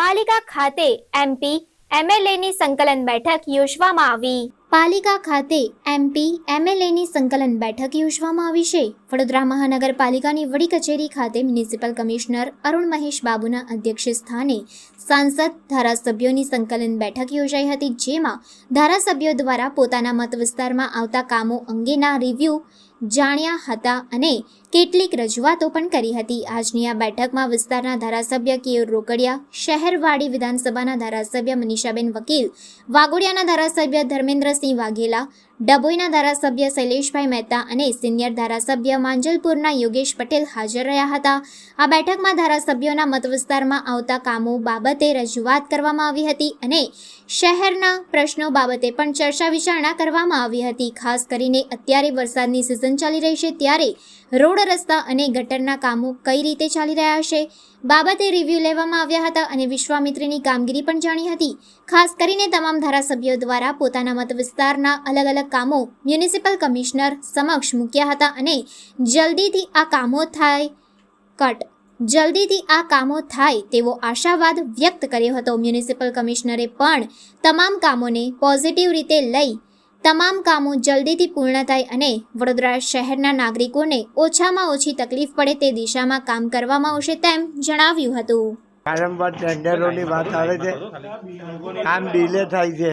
પાલિકા ખાતે એમપી એમએલએની સંકલન બેઠક યોજવામાં આવી. પાલિકા ખાતે એમપી એમએલએની સંકલન બેઠક યોજવામાં આવી છે. વડોદરા મહાનગરપાલિકાની વડી કચેરી ખાતે મ્યુનિસિપલ કમિશનર અરુણ મહેશ બાબુના અધ્યક્ષ સ્થાને સાંસદ ધારાસભ્યોની સંકલન બેઠક યોજાઈ હતી, જેમાં ધારાસભ્યો દ્વારા પોતાના મત વિસ્તારમાં આવતા કામો અંગેના રિવ્યૂ જાણ્યા હતા અને કેટલીક રજૂઆતો પણ કરી હતી. આજની આ બેઠકમાં વિસ્તારના ધારાસભ્ય કેયુર રોકડિયા શહેરવાડી વિધાનસભાના ધારાસભ્ય મનીષાબેન વકીલ વાઘોડિયાના ધારાસભ્ય ધર્મેન્દ્રસિંહ વાઘેલા ડભોઈના ધારાસભ્ય શૈલેષભાઈ મહેતા અને સિનિયર ધારાસભ્ય માંજલપુરના યોગેશ પટેલ હાજર રહ્યા હતા. આ બેઠકમાં ધારાસભ્યોના મત વિસ્તારમાં આવતા કામો બાબતે રજૂઆત કરવામાં આવી હતી અને શહેરના પ્રશ્નો બાબતે પણ ચર્ચા વિચારણા કરવામાં આવી હતી. ખાસ કરીને અત્યારે વરસાદની સિઝન ચાલી રહી છે ત્યારે રોડ રસ્તા અને ગટરના કામો કઈ રીતે ચાલી રહ્યા છે? બાબતે રિવ્યૂ લેવામાં આવ્યા હતા અને વિશ્વામિત્રીની કામગીરી પણ જાણી હતી. ખાસ કરીને તમામ ધારાસભ્યો દ્વારા પોતાના મત વિસ્તારના અલગ અલગ કામો મ્યુનિસિપલ કમિશનર સમક્ષ મૂક્યા હતા અને જલ્દીથી આ કામો થાય કટ. જલ્દીથી આ કામો થાય તેવો આશાવાદ વ્યક્ત કર્યો હતો. મ્યુનિસિપલ કમિશનરે પણ તમામ કામોને પોઝિટિવ રીતે લઈ તમામ કામો જલ્દીથી પૂર્ણ થાય અને વડોદરા શહેરના નાગરિકોને ઓછામાં ઓછી તકલીફ પડે તે દિશામાં કામ કરવામાં આવશે તેમ જણાવ્યું હતું. વારંવાર ટેન્ડરોની વાત આવે છે, કામ ડીલે થાય છે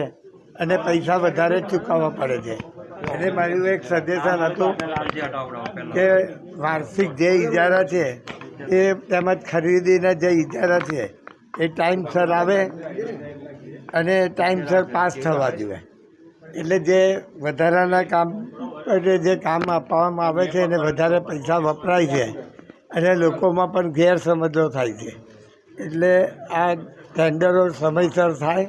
અને પૈસા વધારે ચૂકવવા પડે છે. એટલે મારું એક સજેશન હતું કે વાર્ષિક જે ઇજારા છે, એ તેમજ ખરીદીના જે ઇજારા છે, એ ટાઈમસર આવે અને ટાઈમસર પાસ થવા જોઈએ. એટલે જે વધારાના કામ, એટલે જે કામ આપવામાં આવે છે એને વધારે પૈસા વપરાય છે. અને લોકોમાં પણ ગેરસમજો થાય છે. એટલે આ ટેન્ડરો સમયસર થાય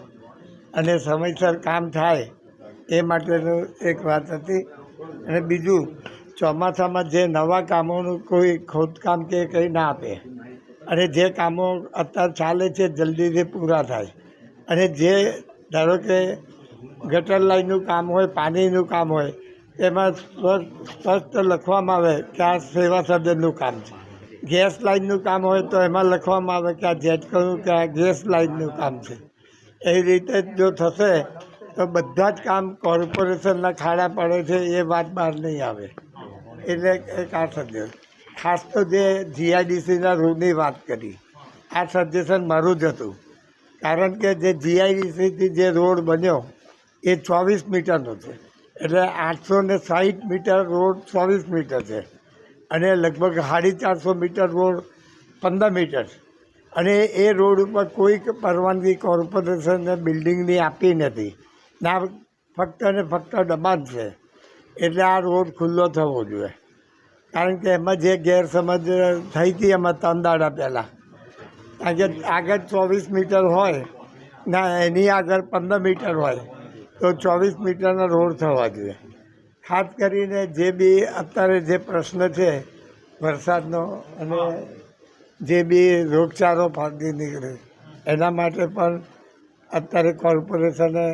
અને સમયસર કામ થાય એ માટેનું એક વાત હતી. અને બીજું, ચોમાસામાં જે નવા કામોનું કોઈ ખોદકામ કે કંઈ ના આપે. અને જે કામો અત્યારે ચાલે છે, જલ્દીથી પૂરા થાય. અને જે ધારો કે ગટર લાઈનનું કામ હોય, પાણીનું કામ હોય, એમાં સ્પષ્ટ લખવામાં આવે કે આ સેવા સદનનું કામ છે. ગેસ લાઈનનું કામ હોય તો એમાં લખવામાં આવે કે આ જેટકનું કે આ ગેસ લાઈનનું કામ છે. એ રીતે જો થશે, તો બધા જ કામ કોર્પોરેશનના ખાડા પડે છે, એ વાત બહાર નહીં આવે. એટલે એક આ સજેશન ખાસ તો જે જીઆઈડીસીના રૂમની વાત કરી, આ સજેશન મારું જ હતું. કારણ કે જે જીઆઈડીસીથી જે રોડ બન્યો એ ચોવીસ મીટરનો છે. એટલે આઠસો ને સાઠ મીટર રોડ ચોવીસ મીટર છે. અને લગભગ સાડી ચારસો મીટર રોડ પંદર મીટર અને એ રોડ ઉપર કોઈ પરવાનગી કોર્પોરેશનને બિલ્ડિંગની આપી નથી. ના, ફક્ત ને ફક્ત દબાણ છે. એટલે આ રોડ ખુલ્લો થવો જોઈએ. કારણ કે એમાં જે ગેરસમજ થઈ હતી, એમાં ત્રણ દાડા પહેલાં. કારણ કે આગળ ચોવીસ મીટર હોય, ના, એની આગળ પંદર મીટર હોય. તો ચોવીસ મીટરના રોડ થવા જોઈએ. ખાસ કરીને જે બી અત્યારે જે પ્રશ્ન છે વરસાદનો અને જે બી રોગચાળો ફાટી નીકળે એના માટે પણ અત્યારે કોર્પોરેશને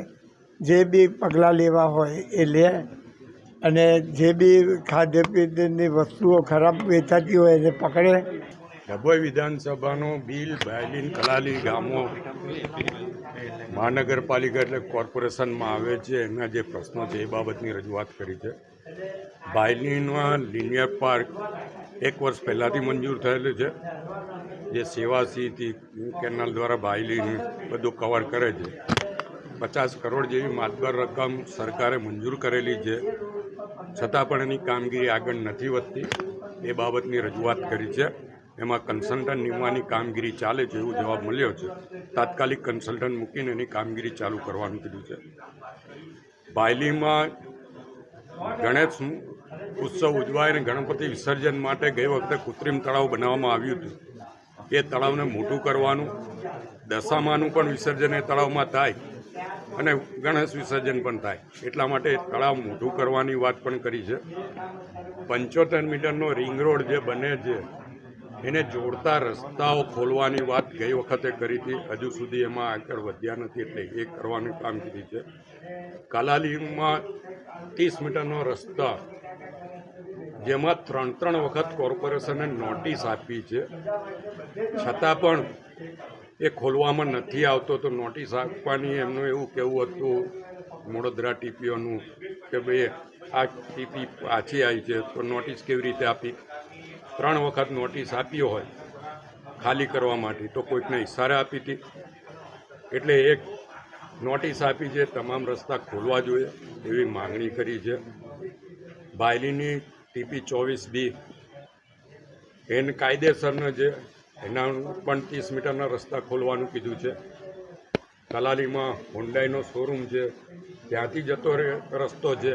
જે બી પગલાં લેવા હોય એ લે અને જે બી ખાદ્યપીતની વસ્તુઓ ખરાબ વેચાતી હોય એને પકડે. ડભોઈ વિધાનસભાનું બિલ ભાયલીન કલાલી ગામો મહાનગરપાલિકા એટલે કોર્પોરેશનમાં આવે છે. એના જે પ્રશ્નો છે એ બાબતની રજૂઆત કરી છે. બાયલીનમાં લિનિયર પાર્ક એક વર્ષ પહેલાંથી મંજૂર થયેલું છે. જે સેવાસીથી કેનાલ દ્વારા બાયલીન બધું કવર કરે છે. પચાસ કરોડ જેવી માતબર રકમ સરકારે મંજૂર કરેલી છે. છતાં પણ એની કામગીરી આગળ નથી વધતી. એ બાબતની રજૂઆત કરી છે. એમાં કન્સલ્ટન્ટ નિમવાની કામગીરી ચાલે છે એવો જવાબ મળ્યો છે. તાત્કાલિક કન્સલ્ટન્ટ મૂકીને એની કામગીરી ચાલુ કરવાનું કીધું છે. બાયલીમાં ગણેશ ઉત્સવ ઉજવાય અને ગણપતિ વિસર્જન માટે ગઈ વખતે કૃત્રિમ તળાવ બનાવવામાં આવ્યું હતું. એ તળાવને મોટું કરવાનું, દશામાનું પણ વિસર્જન એ તળાવમાં થાય અને ગણેશ વિસર્જન પણ થાય. એટલા માટે તળાવ મોટું કરવાની વાત પણ કરી છે. પંચોતેર મીટરનો રિંગ રોડ જે બને છે એને જોડતા રસ્તાઓ ખોલવાની વાત ગઈ વખતે કરી હતી. હજુ સુધી એમાં આગળ વધ્યા નથી એટલે એ કરવાની કામગીરી છે. કાલાલીમાં ત્રીસ મીટરનો રસ્તા જેમાં ત્રણ ત્રણ વખત કોર્પોરેશને નોટિસ આપી છે. છતાં પણ એ ખોલવામાં નથી આવતો તો નોટિસ આપવાની એમનું એવું કહેવું હતું વડોદરા ટીપીઓનું કે ભાઈ આ ટીપી પાછી આવી છે. તો નોટિસ કેવી રીતે આપી? ત્રણ વખત નોટિસ આપી હોય ખાલી કરવા માટે, તો કોઈકને ઇશારે આપી હતી. એટલે એક નોટિસ આપી છે, તમામ રસ્તા ખોલવા જોઈએ એવી માગણી કરી છે. બાયલીની ટીપી ચોવીસ બી, એને કાયદેસરનો જે એના પણ ત્રીસ મીટરના રસ્તા ખોલવાનું કીધું છે. કલાલીમાં હોન્ડાઈનો શોરૂમ છે, ત્યાંથી જતો રસ્તો છે.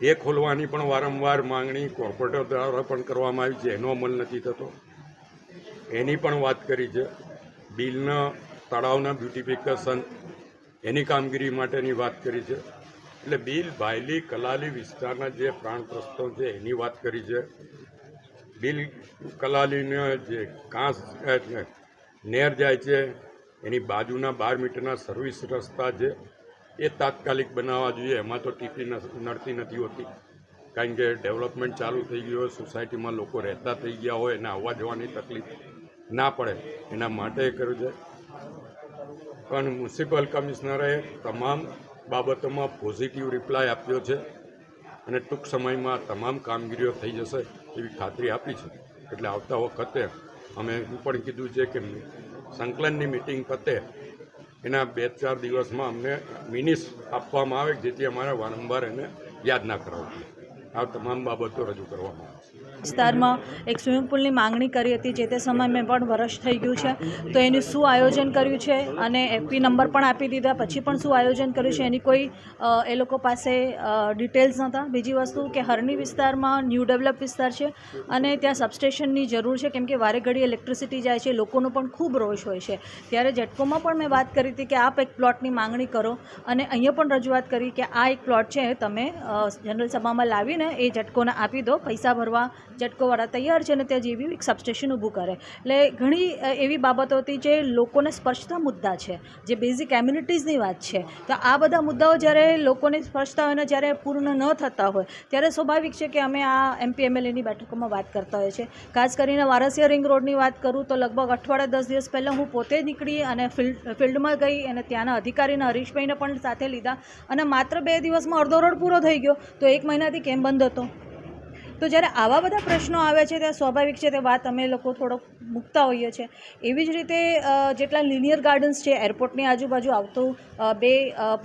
એ ખોલવાની પણ વારંવાર માંગણી કોર્પોરેટર દ્વારા પણ કરવામાં આવી છે. એનો અમલ નથી થતો. એની પણ વાત કરી છે. બિલના, તળાવના બ્યુટિફિકેશન એની કામગીરી માટેની વાત કરી છે. એટલે બિલ ભાયલી કલાલી વિસ્તારના જે પ્રાણ પ્રસ્તો છે, એની વાત કરી છે. બિલ કલાલીને જે કાંસ નેર જાય છે, એની બાજુના બાર મીટરના સર્વિસ રસ્તા છે. એ તાત્કાલિક બનાવવા જોઈએ. એમાં તો ટીપી નડતી નથી હોતી. કારણ કે ડેવલપમેન્ટ ચાલુ થઈ ગયું હોય, સોસાયટીમાં લોકો રહેતા થઈ ગયા હોય અને આવવા જવાની તકલીફ ના પડે. એના માટે એ કર્યું છે. પણ મ્યુનિસિપલ કમિશનરે તમામ બાબતોમાં પોઝિટિવ રિપ્લાય આપ્યો છે અને ટૂંક સમયમાં તમામ કામગીરીઓ થઈ જશે એવી ખાતરી આપી છે. એટલે આવતા વખતે અમે એવું પણ કીધું છે કે સંકલનની મિટિંગ પતે એના બે ચાર દિવસમાં અમને મિનિસ આપવામાં આવે જેથી અમારે વારંવાર એને યાદ ના કરાવવું આ તમામ બાબતો રજૂ કરવામાં આવે. વિસ્તારમાં એક સ્વિમિંગ પુલની માંગણી કરી હતી જે તે સમયમાં પણ વર્ષ થઈ ગયું છે. તો એનું શું આયોજન કર્યું છે અને એપી નંબર પણ આપી દીધા. પછી પણ શું આયોજન કર્યું છે એની કોઈ એ લોકો પાસે ડિટેલ્સ નહોતા. બીજી વસ્તુ કે હરણી વિસ્તારમાં ન્યૂ ડેવલપ વિસ્તાર છે અને ત્યાં સબસ્ટેશનની જરૂર છે. કેમ કે વારે ઘડી ઇલેક્ટ્રિસિટી જાય છે, લોકોનો પણ ખૂબ રોષ હોય છે. ત્યારે જેટકોમાં પણ મેં વાત કરી હતી કે આપ એક પ્લોટની માંગણી કરો અને અહીંયા પણ રજૂઆત કરી કે આ એક પ્લોટ છે, તમે જનરલ સભામાં લાવીને એ જટકોને આપી દો, પૈસા ભરવા જટકોવાળા તૈયાર છે અને ત્યાં જેવી એક સબસ્ટેશન ઊભું કરે. એટલે ઘણી એવી બાબતો હતી જે લોકોને સ્પર્શતા મુદ્દા છે, જે બેઝિક એમ્યુનિટીઝની વાત છે, તો આ બધા મુદ્દાઓ જ્યારે લોકોને સ્પર્શતા હોય અને જ્યારે પૂર્ણ ન થતા હોય, ત્યારે સ્વાભાવિક છે કે અમે આ એમપી એમએલએની બેઠકોમાં વાત કરતા હોઈએ છીએ. ખાસ કરીને વારસિયા રિંગ રોડની વાત કરું તો લગભગ અઠવાડિયા દસ દિવસ પહેલાં હું પોતે નીકળી અને ફિલ્ડ, ફિલ્ડમાં ગઈ અને ત્યાંના અધિકારીને હરીશભાઈને પણ સાથે લીધા અને માત્ર બે દિવસમાં અડધો રોડ પૂરો થઈ ગયો. તો એક મહિનાથી કેમ બંધ હતો? તો જ્યારે આવા બધા પ્રશ્નો આવે છે ત્યારે સ્વાભાવિક છે તે વાત અમે લોકો થોડોક મૂકતા હોઈએ છીએ એવી જ રીતે જેટલા લિનિયર ગાર્ડન્સ છે એરપોર્ટની આજુબાજુ આવતું બે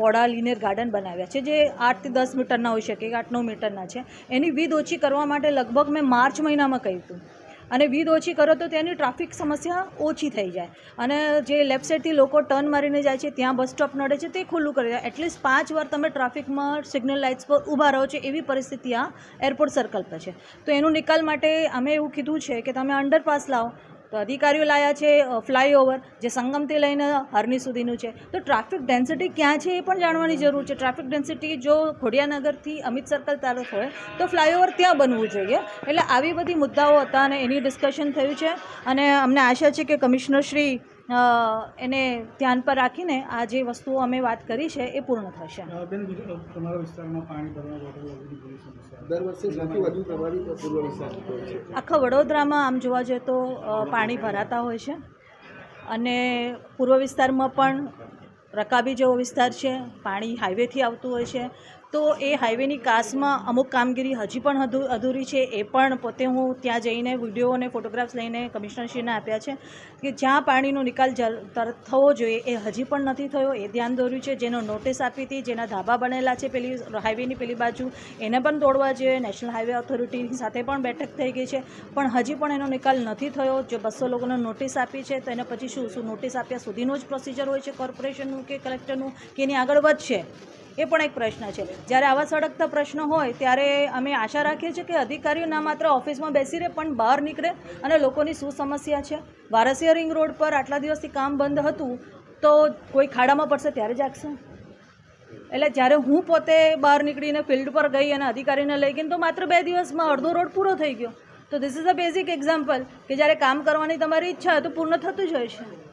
પોડા લિનિયર ગાર્ડન બનાવ્યા છે, જે આઠથી દસ મીટરના હોઈ શકે આઠ નવ મીટરના છે. એની વિધ ઓછી કરવા માટે લગભગ મેં માર્ચ મહિનામાં કહ્યું હતું. અને વીધ ઓછી કરો તો તેની ટ્રાફિક સમસ્યા ઓછી થઈ જાય. અને જે લેફ્ટ સાઈડથી લોકો ટર્ન મારીને જાય છે, ત્યાં બસ સ્ટોપ નડે છે, તે ખુલ્લું કરી દે. એટલીસ્ટ પાંચ વાર તમે ટ્રાફિકમાં સિગ્નલ લાઇટ્સ પર ઊભા રહો છો, એવી પરિસ્થિતિ આ એરપોર્ટ સર્કલ પર છે. તો એનું નિકાલ માટે અમે એવું કીધું છે કે તમે અંડરપાસ લાવો તો અધિકારીઓ લાયા છે ફ્લાયઓવર જે સંગમથી લઈને હરની સુધીનું છે. તો ટ્રાફિક ડેન્સિટી ક્યાં છે એ પણ જાણવાની જરૂર છે. ટ્રાફિક ડેન્સિટી જો ખોડિયાનગરથી અમિત સર્કલ તરફ હોય, તો ફ્લાયઓવર ત્યાં બનવું જોઈએ. એટલે આવી બધી મુદ્દાઓ હતા અને એની ડિસ્કશન થયું છે. અને અમને આશા છે કે કમિશનર શ્રી એને ધ્યાન પર રાખીને આ જે વસ્તુઓ અમે વાત કરી છે એ પૂર્ણ થશે. બેન તમારા વિસ્તારમાં પાણી ભરવા વોટર લોગીની ઘણી સમસ્યા દર વર્ષે સૌથી વધુ પ્રભાવિત પૂર્વ વિસ્તાર છે? આખા વડોદરામાં આમ જોવા જઈએ તો પાણી ભરાતા હોય છે. અને પૂર્વ વિસ્તારમાં પણ રકાબી જેવો વિસ્તાર છે, પાણી હાઈવેથી આવતું હોય છે, તો એ હાઈવેની કાસમાં અમુક કામગીરી હજી પણ અધુ- અધૂરી છે, એ પણ પોતે હું ત્યાં જઈને વીડિયો અને ફોટોગ્રાફ્સ લઈને કમિશનરશ્રીને આપ્યા છે કે જ્યાં પાણીનો નિકાલ તરત થવો જોઈએ, એ હજી પણ નથી થયો, એ ધ્યાન દોર્યું છે, જેનો નોટિસ આપી હતી, જેના ધાબા બનેલા છે પેલી હાઈવેની પેલી બાજુ, એને પણ તોડવા જોઈએ નેશનલ હાઈવે ઓથોરિટીની સાથે પણ બેઠક થઈ ગઈ છે, પણ હજી પણ એનો નિકાલ નથી થયો, જો બસો લોકોને નોટિસ આપી છે, તો એને પછી શું શું નોટિસ આપ્યા સુધીનું જ પ્રોસિજર હોય છે કોર્પોરેશનનું કે કલેક્ટરનું કે એની આગળ વધશે? એ પણ એક પ્રશ્ન છે. જ્યારે આવા સળગતા પ્રશ્નો હોય, ત્યારે અમે આશા રાખીએ છીએ કે અધિકારીઓ ના માત્ર ઓફિસમાં બેસી રહે, પણ બહાર નીકળે અને લોકોની શું સમસ્યા છે? વારસિયા રિંગ રોડ પર આટલા દિવસથી કામ બંધ હતું, તો કોઈ ખાડામાં પડશે ત્યારે જાગશે? એટલે જ્યારે હું પોતે બહાર નીકળીને ફિલ્ડ પર ગઈ અને અધિકારીને લઈ ગઈને, તો માત્ર બે દિવસમાં અડધો રોડ પૂરો થઈ ગયો. તો this is a basic example કે જ્યારે કામ કરવાની તમારી ઈચ્છા તો પૂર્ણ થતું જ હોય છે.